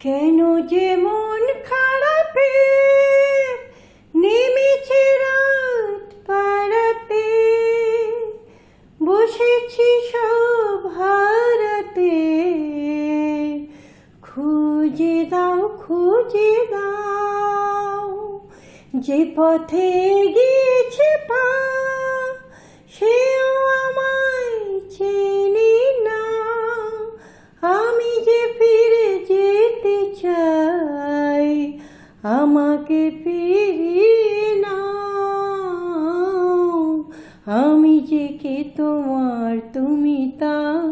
কেন যে মন খারাপে? নেমেছে রাত পাড়াতে। বসেছি সব হারাতে। খুঁজে দাও খুঁজে দাও। যে পথে গিয়েছে পা, সেও আমায় আমাকে ফিরিয়ে নাও। আমি যে কে তোমার তুমি তা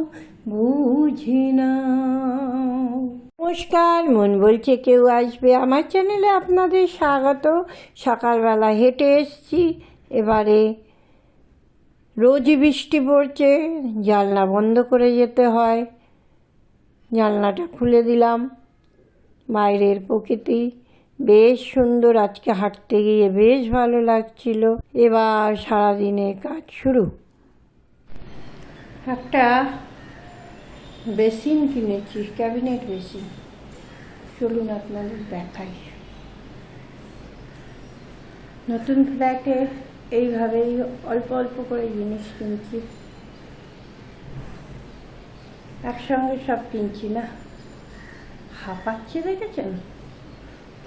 বুঝে নাও। নমস্কার, মন বলছে কেউ আসবে আমার চ্যানেলে আপনাদের স্বাগত। সকালবেলা হেঁটে এসছি, এবারে রোজই বৃষ্টি পড়ছে, জানলা বন্ধ করে যেতে হয়। জানলাটা খুলে দিলাম, বাইরের প্রকৃতি। বেশ সুন্দর আজকে হাঁটতে গিয়ে বেশ ভালো লাগছিল। এবার সারাদিনের কাজ শুরু। একটা বেসিন কিনেছি, ক্যাবিনেট বেসিন। চলুন আপনাদের দেখাই। নতুন ফ্ল্যাটে এইভাবেই অল্প অল্প করে জিনিস কিনছি। একসঙ্গে সব কিনছি না। হাঁপাচ্ছে দেখেছেন?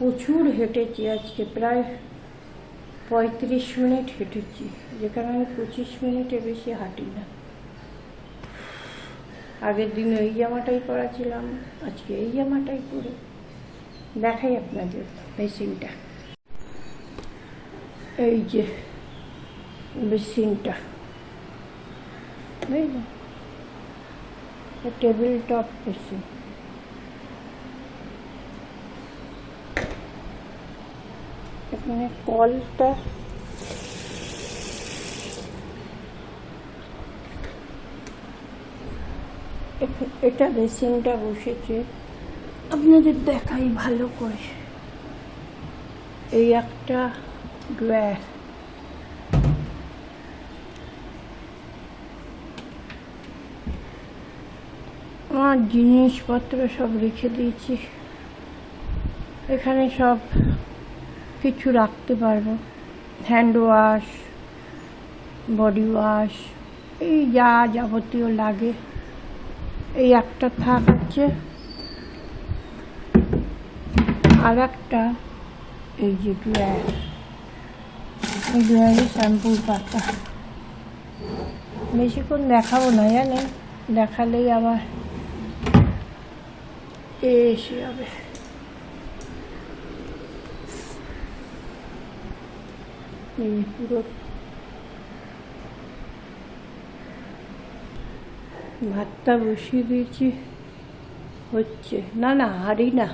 প্রচুর হেঁটেছি, আজকে প্রায় পঁয়ত্রিশ মিনিট হেঁটেছি যেখানে আমি পঁচিশ মিনিটে বেশি হাঁটি না। আগের দিন এই জামাটাই পরাছিলাম আজকে এই জামাটাই পরে। দেখাই আপনাদের মেশিনটা। এই যে মেশিনটা বুঝলেন টেবিল টপ মেশিন। এখানে কলটা। এটা বেসিনটা বসেছে। আপনাদের দেখাই ভালো করে। এই একটা ড্রয়ার আমার জিনিসপত্র সব রেখে দিয়েছি। এখানে সব কিছু রাখতে পারব। হ্যান্ড ওয়াশ বডি ওয়াশ এই যা যাবতীয় লাগে। এই একটা থাক হচ্ছে আর একটা, এই যে ড্রয়ার এই শ্যাম্পুর পাতা। বেশিক্ষণ দেখাবো না, জানেন? দেখালেই আবার এসে যাবে। পুরো ভাতটা বসিয়ে দিয়েছি। হচ্ছে। না না, হাঁড়ি না।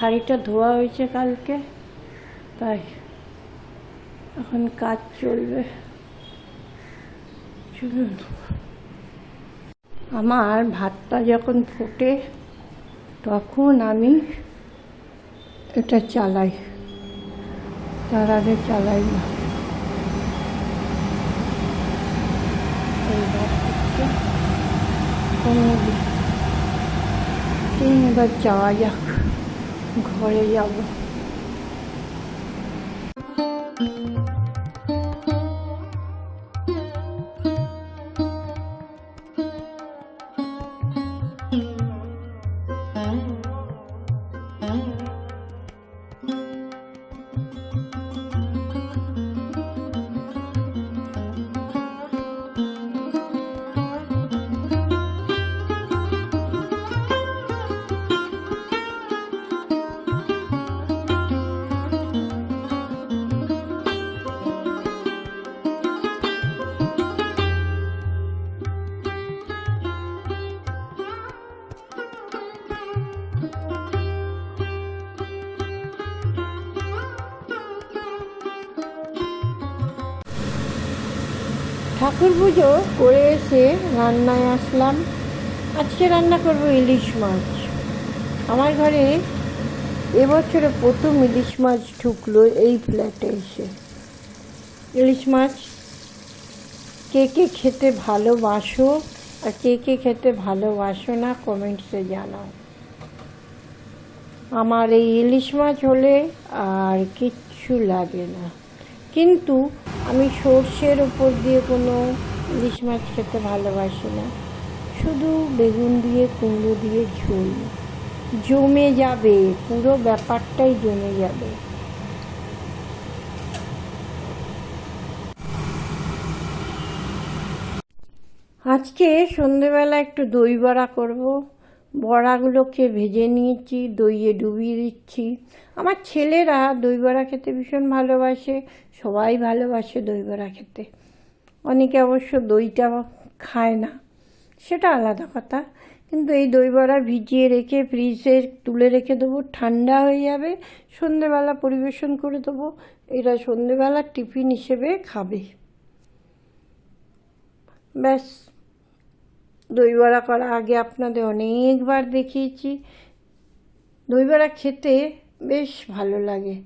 হাঁড়িটা ধোয়া হয়েছে কালকে, তাই এখন কাজ চলবে। চলুন। আমার ভাতটা যখন ফোটে, তখন আমি এটা চালাই। তার আগে চালাই না। এবার যাওয়া যাক ঘরে যাব। ঠাকুর পুজো করে এসে রান্নায় আসলাম। আজকে রান্না করব ইলিশ মাছ। আমার ঘরে এবছরে প্রথম ইলিশ মাছ ঢুকলো এই ফ্ল্যাটে এসে। ইলিশ মাছ কে কে খেতে ভালোবাসো আর কে কে খেতে ভালোবাসো না কমেন্টসে জানাও। আমার এই ইলিশ মাছ হলে আর কিচ্ছু লাগে না। কিন্তু আমি সর্ষের ওপর দিয়ে কোনো ইলিশ মাছ খেতে ভালোবাসি না। শুধু বেগুন দিয়ে, কুমড়ো দিয়ে ঝোল। জমে যাবে, পুরো ব্যাপারটাই জমে যাবে। আজকে সন্ধেবেলা একটু দই বড়া করব। বড়াগুলোকে ভেজে নিয়েছি, দইয়ে ডুবিয়ে দিচ্ছি। আমার ছেলেরা দই বড়া খেতে ভীষণ ভালোবাসে, সবাই ভালোবাসে দই বড়া খেতে। অনেকে অবশ্য দইটা খায় না, সেটা আলাদা কথা। কিন্তু এই দই বড়া ভিজিয়ে রেখে ফ্রিজে তুলে রেখে দেবো, ঠান্ডা হয়ে যাবে, সন্ধেবেলা পরিবেশন করে দেবো, এরা সন্ধেবেলা টিফিন হিসেবে খাবে। ব্যাস। দই বড়া করা আগে আপনাদের অনেকবার দেখিয়েছি। দই বড়া খেতে বেশ ভালো লাগে।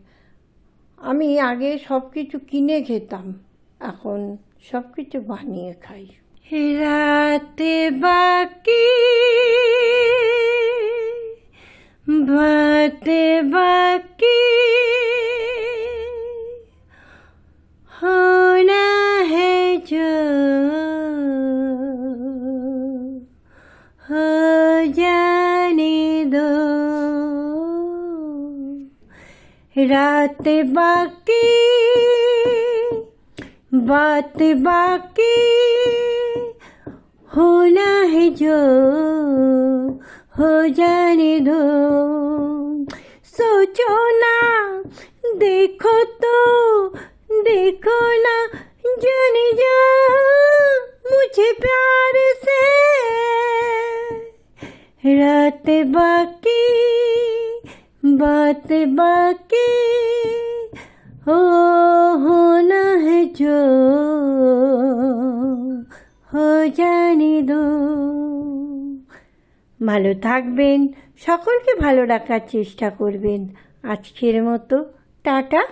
আমি আগে সব কিছু কিনে খেতাম, এখন সব কিছু বানিয়ে খাই। রাতে বাকি বাতে বাকি। जाने दो। रात बाकी, बात बाकी, होना है जो हो जाने दो। सोचो ना, देखो तो देखो ना, जाने जा বাত বাকি বাত বাকি ও হোনা হে জো হো জানি দো ভালো থাকবেন, সকলকে ভালো রাখার চেষ্টা করবেন। আজকের মতো, টাটা।